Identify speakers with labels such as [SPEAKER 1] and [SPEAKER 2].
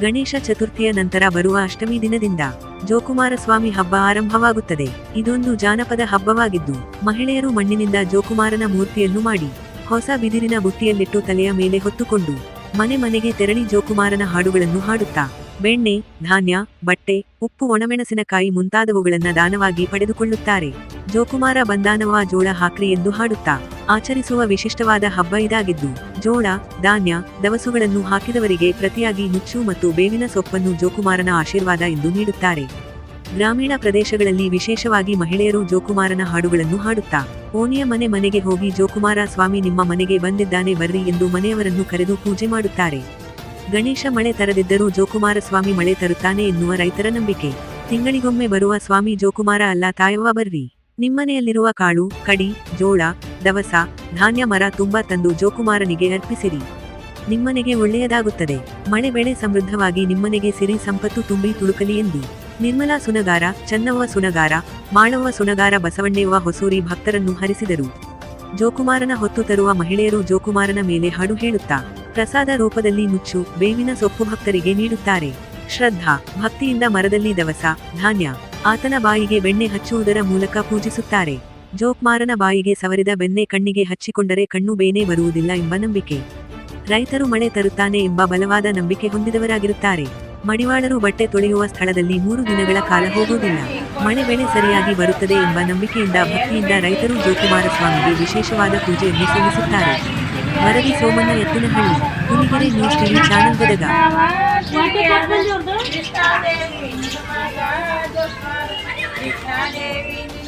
[SPEAKER 1] ಗಣೇಶ ಚತುರ್ಥಿಯ ನಂತರ ಬರುವ ಅಷ್ಟಮಿ ದಿನದಿಂದ ಜೋಕುಮಾರಸ್ವಾಮಿ ಹಬ್ಬ ಆರಂಭವಾಗುತ್ತದೆ. ಇದೊಂದು ಜಾನಪದ ಹಬ್ಬವಾಗಿದ್ದು, ಮಹಿಳೆಯರು ಮಣ್ಣಿನಿಂದ ಜೋಕುಮಾರನ ಮೂರ್ತಿಯನ್ನು ಮಾಡಿ, ಹೊಸ ಬಿದಿರಿನ ಬುಟ್ಟಿಯಲ್ಲಿಟ್ಟು ತಲೆಯ ಮೇಲೆ ಹೊತ್ತುಕೊಂಡು, ಮನೆ ಮನೆಗೆ ತೆರಳಿ ಜೋಕುಮಾರನ ಹಾಡುಗಳನ್ನು ಹಾಡುತ್ತಾ, ಬೆಣ್ಣೆ, ಧಾನ್ಯ, ಬಟ್ಟೆ, ಉಪ್ಪು, ಒಣಮೆಣಸಿನಕಾಯಿ ಮುಂತಾದವುಗಳನ್ನ ದಾನವಾಗಿ ಪಡೆದುಕೊಳ್ಳುತ್ತಾರೆ. ಜೋಕುಮಾರ ಬಂದಾನವ ಜೋಳ ಹಾಕ್ರಿ ಎಂದು ಹಾಡುತ್ತಾ ಆಚರಿಸುವ ವಿಶಿಷ್ಟವಾದ ಹಬ್ಬ ಇದಾಗಿದ್ದು, ಜೋಳ, ಧಾನ್ಯ, ದವಸುಗಳನ್ನು ಹಾಕಿದವರಿಗೆ ಪ್ರತಿಯಾಗಿ ನುಚ್ಚು ಮತ್ತು ಬೇವಿನ ಸೊಪ್ಪನ್ನು ಜೋಕುಮಾರನ ಆಶೀರ್ವಾದ ಎಂದು ನೀಡುತ್ತಾರೆ. ಗ್ರಾಮೀಣ ಪ್ರದೇಶಗಳಲ್ಲಿ ವಿಶೇಷವಾಗಿ ಮಹಿಳೆಯರು ಜೋಕುಮಾರನ ಹಾಡುಗಳನ್ನು ಹಾಡುತ್ತಾ, ಓಣಿಯ ಮನೆ ಮನೆಗೆ ಹೋಗಿ ಜೋಕುಮಾರ, ಸ್ವಾಮಿ, ನಿಮ್ಮ ಮನೆಗೆ ಬಂದಿದ್ದಾನೆ, ಬರ್ರಿ ಎಂದು ಮನೆಯವರನ್ನು ಕರೆದು ಪೂಜೆ ಮಾಡುತ್ತಾರೆ. ಗಣೇಶ ಮಳೆ ತರದಿದ್ದರೂ ಜೋಕುಮಾರ, ಸ್ವಾಮಿ, ಮಳೆ ತರುತ್ತಾನೆ ಎನ್ನುವ ರೈತರ ನಂಬಿಕೆ. ತಿಂಗಳಿಗೊಮ್ಮೆ ಬರುವ ಸ್ವಾಮಿ, ಜೋಕುಮಾರ ಅಲ್ಲ, ತಾಯವ್ವ, ಬರ್ರಿ ನಿಮ್ಮನೆಯಲ್ಲಿರುವ ಕಾಳು, ಕಡಿ, ಜೋಳ ದವಸ ಧಾನ್ಯ ಮರ ತುಂಬ ತಂದು ಜೋಕುಮಾರನಿಗೆ ಅರ್ಪಿಸಿರಿ. ನಿಮ್ಮನೆಗೆ ಒಳ್ಳೆಯದಾಗುತ್ತದೆ. ಮಳೆ ಬೆಳೆ ಸಮೃದ್ಧವಾಗಿ ನಿಮ್ಮನೆಗೆ ಸಿರಿ ಸಂಪತ್ತು ತುಂಬಿ ತುಳುಕಲಿ ಎಂದು. ನಿರ್ಮಲಾ ಸುನಗಾರ, ಚನ್ನವ್ವ ಸುನಗಾರ, ಮಾಳವ್ವ ಸುನಗಾರ ಬಸವಣ್ಣೆವ್ವ ಹೊಸೂರಿ ಭಕ್ತರನ್ನು ಹರಿಸಿದರು. ಜೋಕುಮಾರನ ಹೊತ್ತು ತರುವ ಮಹಿಳೆಯರು ಜೋಕುಮಾರನ ಮೇಲೆ ಹಾಡು ಹೇಳುತ್ತಾ, ಪ್ರಸಾದ ರೂಪದಲ್ಲಿ ಮುಚ್ಚು ಬೇವಿನ ಸೊಪ್ಪು ಭಕ್ತರಿಗೆ ನೀಡುತ್ತಾರೆ. ಶ್ರದ್ಧಾ, ಭಕ್ತಿಯಿಂದ ಮರದಲ್ಲಿ ದವಸ, ಧಾನ್ಯ, ಆತನ ಬಾಯಿಗೆ ಬೆಣ್ಣೆ ಹಚ್ಚುವುದರ ಮೂಲಕ ಪೂಜಿಸುತ್ತಾರೆ. ಜೋಕ್ಮಾರನ ಬಾಯಿಗೆ ಸವರಿದ ಬೆನ್ನೆ ಕಣ್ಣಿಗೆ ಹಚ್ಚಿಕೊಂಡರೆ ಕಣ್ಣು ಬೇನೆ ಬರುವುದಿಲ್ಲ ಎಂಬ ನಂಬಿಕೆ. ರೈತರು ಮಳೆ ತರುತ್ತಾನೆ ಎಂಬ ಬಲವಾದ ನಂಬಿಕೆ ಹೊಂದಿದವರಾಗಿರುತ್ತಾರೆ. ಮಡಿವಾಳರು ಬಟ್ಟೆ ತೊಳೆಯುವ ಸ್ಥಳದಲ್ಲಿ ಮೂರು ದಿನಗಳ ಕಾಲ ಹೋಗುವುದಿಲ್ಲ. ಮಳೆ ಬೆಳೆ ಸರಿಯಾಗಿ ಬರುತ್ತದೆ ಎಂಬ ನಂಬಿಕೆಯಿಂದ ಭಕ್ತಿಯಿಂದ ರೈತರು ಜೋಕುಮಾರ ಸ್ವಾಮಿಗೆ ವಿಶೇಷವಾದ ಪೂಜೆಯನ್ನು ಸಲ್ಲಿಸುತ್ತಾರೆ. ವರದಿ Somanna Ettinahalli, Huligere news TV channel Gadag